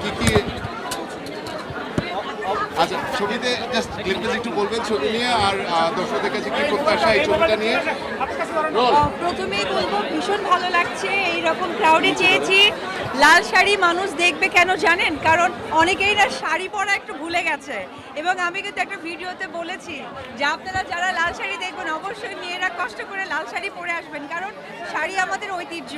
কি কি? আচ্ছা ছবিতে জাস্ট ক্লিপটা একটু বলবেন ছবি নিয়ে আর দর্শকদের কাছে কি প্রত্যাশা এই ছবিটা নিয়ে? প্রথমেই বলব, ভীষণ ভালো লাগছে, এইরকম ক্রাউডে চেয়েছি। লাল শাড়ি মানুষ দেখবে কেন জানেন? কারণ অনেকেই না শাড়ি পরা একটু ভুলে গেছে। এবং আমি কিন্তু একটা ভিডিওতে বলেছি যে আপনারা যারা লাল শাড়ি দেখবেন, অবশ্যই মেয়েরা কষ্ট করে লাল শাড়ি পরে আসবেন। কারণ শাড়ি আমাদের ঐতিহ্য।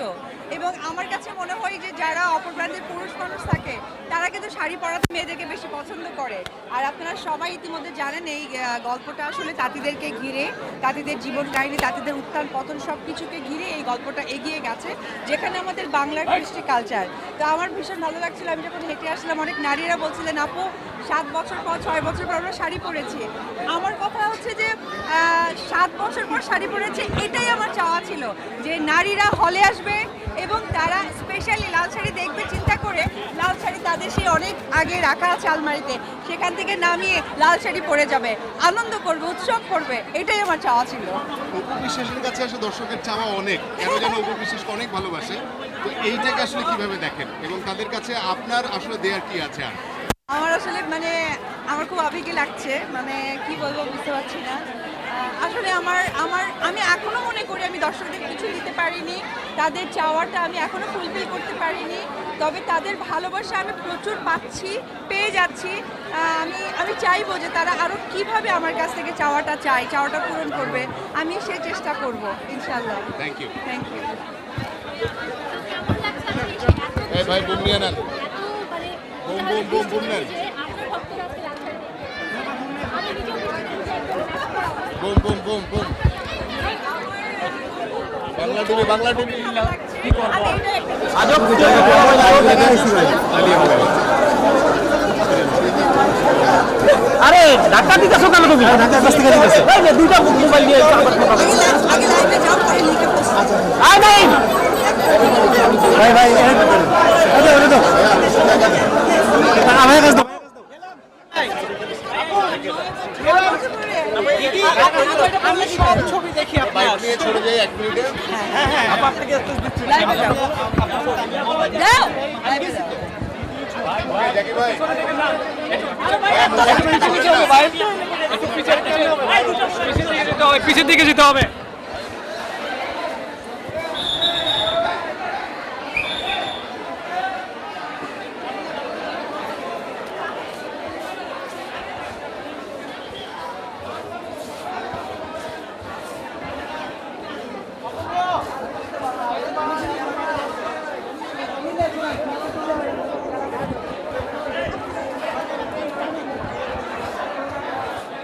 এবং আমার কাছে মনে হয় যে যারা অপরপ্রান্তের পুরুষ মানুষ থাকে, তারা কিন্তু শাড়ি পরাতে মেয়েদেরকে বেশি পছন্দ করে। আর আপনারা সবাই ইতিমধ্যে জানেন এই গল্পটা আসলে তাঁতিদেরকে ঘিরে, তাঁতিদের জীবন কাহিনী, তাঁতিদের উত্থান, পতন সব কিছুকে ঘিরে এই গল্পটা এগিয়ে গেছে, যেখানে আমাদের বাংলার কৃষ্টি কালচার তো আমার ভীষণ ভালো লাগছিল। আমি যখন হেঁটে আসলাম, অনেক নারীরা বলছিলেন, আপু, সাত বছর পর, ছয় বছর পর আমরা শাড়ি পরেছি। আমার কথা হচ্ছে যে সাত বছর পর শাড়ি পরেছে, এটাই আমার চাওয়া ছিল। যে নারীরা হলে আসবে এবং তারা স্পেশালি লাল শাড়ি দেখবে, চিন্তা করে সেই অনেক আগে রাখা আছে আলমারিতে সেখান থেকে নামিয়ে লাল শাড়ি পরে যাবে। আনন্দ করবে উৎসব করবে এটাই আমার চাওয়া ছিল। অপু বিশ্বাসের কাছে আসলে দর্শকের চাওয়া অনেক কেন যেন অপু বিশ্বাসকে অনেক ভালোবাসে। তো এইটাকে আসলে কীভাবে দেখেন? এবং তাদের কাছে আপনার আসলে দেয়ার কি আছে আর? আমার আসলে মানে আমার খুব আবেগে লাগছে মানে কি বলব বুঝতে পারছি না। আসলে আমার আমার আমি এখনও মনে করি আমি দর্শকদের কিছু দিতে পারিনি। তাদের চাওয়াটা আমি এখনও ফুলফিল করতে পারিনি। তবে তাদের ভালোবাসা আমি প্রচুর পাচ্ছি পেয়ে যাচ্ছি। আমি আমি চাইব যে তারা আরও কীভাবে আমার কাছ থেকে চাওয়াটা চাই চাওয়াটা পূরণ করবে। আমি সে চেষ্টা করব ইনশাল্লাহ থ্যাংক ইউ থ্যাংক ইউ ভাই বুম নিয়ে নেন। বুম, বুম, বুম, বুম নেন। Boom boom boom boom Bangla TV Bangla TV. আরে ঢাকা দিতেছো কেন তুমি? ঢাকার কাছ থেকে দিতেছে। এই যে দুইটা মোবাইল নিয়ে আয় নাই ভাই ভাই পিছের দিকে যেতে হবে